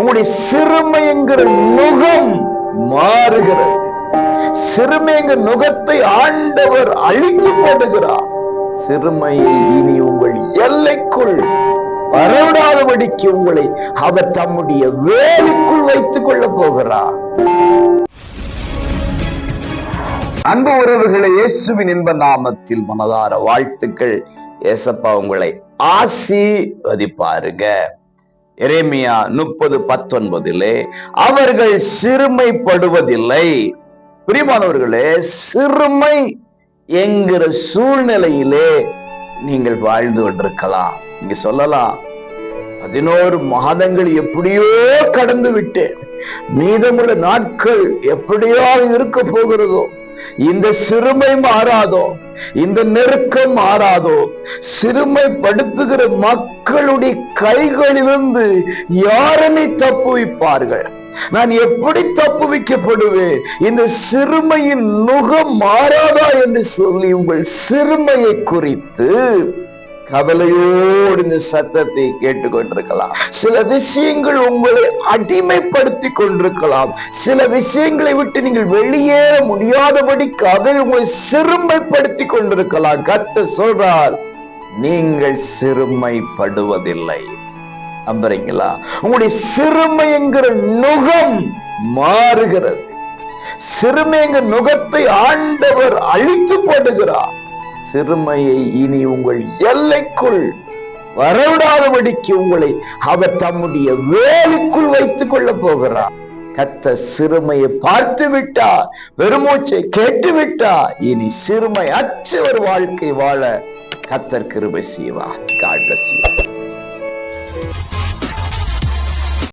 உங்களுடைய சிறுமை என்கிற நுகம் மாறுகிறது. சிறுமை என்கிற நுகத்தை ஆண்டவர் அழித்து போடுகிறார் சிறுமையை இனி உங்கள் எல்லைக்குள் வரவிடாதபடிக்கு உங்களை அவர் தம்முடைய வேலுக்குள் வைத்துக் கொள்ள போகிறார். அன்பு உறவுகளை இயேசுவின் இன்ப நாமத்தில் மனதார வாழ்த்துக்கள். ஏசப்பா உங்களை ஆசீர்வதிப்பாருங்க. எரேமியா முப்பது பத்தொன்பதிலே அவர்கள் சிறுமைப்படுவதில்லை. பிரிமானவர்களே சிறுமை என்கிற சூழ்நிலையிலே நீங்கள் வாழ்ந்து கொண்டிருக்கலாம். இங்க சொல்லலாம் பதினோரு மாதங்கள் எப்படியோ கடந்து விட்டேன் மீதமுள்ள நாட்கள் எப்படியோ இருக்க போகிறதோ இந்த சிறுமை மாறாதோ இந்த நெருக்கம் மாறாதோ சிறுமைப்படுத்துகிற மக்களுடைய கைகளிலிருந்து யாரனை தப்புவிப்பார்கள்? நான் எப்படி தப்புவிக்கப்படுவேன்? இந்த சிறுமையின் நுகம் மாறாதா என்று சொல்லி உங்கள் சிறுமையை குறித்து கவலையோடு இந்த சத்தத்தை கேட்டுக்கொண்டிருக்கலாம். சில விஷயங்கள் உங்களை அடிமைப்படுத்தி கொண்டிருக்கலாம். சில விஷயங்களை விட்டு நீங்கள் வெளியேற முடியாதபடிக்கு கதை உங்களை சிறுமைப்படுத்தி கொண்டிருக்கலாம். கத்த சொல்றார் நீங்கள் சிறுமைப்படுவதில்லை. நம்புறீங்களா? உங்களுடைய சிறுமை என்கிற நுகம் மாறுகிறது. சிறுமை என்கிற நுகத்தை ஆண்டவர் அழித்து போடுகிறார். சிறுமையை இனி உங்கள் எல்லைக்குள் வரவிடாதபடிக்கு உங்களை அவர் தம்முடைய வேலைக்குள் வைத்துக் கொள்ள போகிறார். கத்த சிறுமையை பார்த்து விட்டா பெருமூச்சை கேட்டு விட்டா இனி சிறுமை அற்ற ஒரு வாழ்க்கை வாழ கத்தர் கிருபை செய்வார். God bless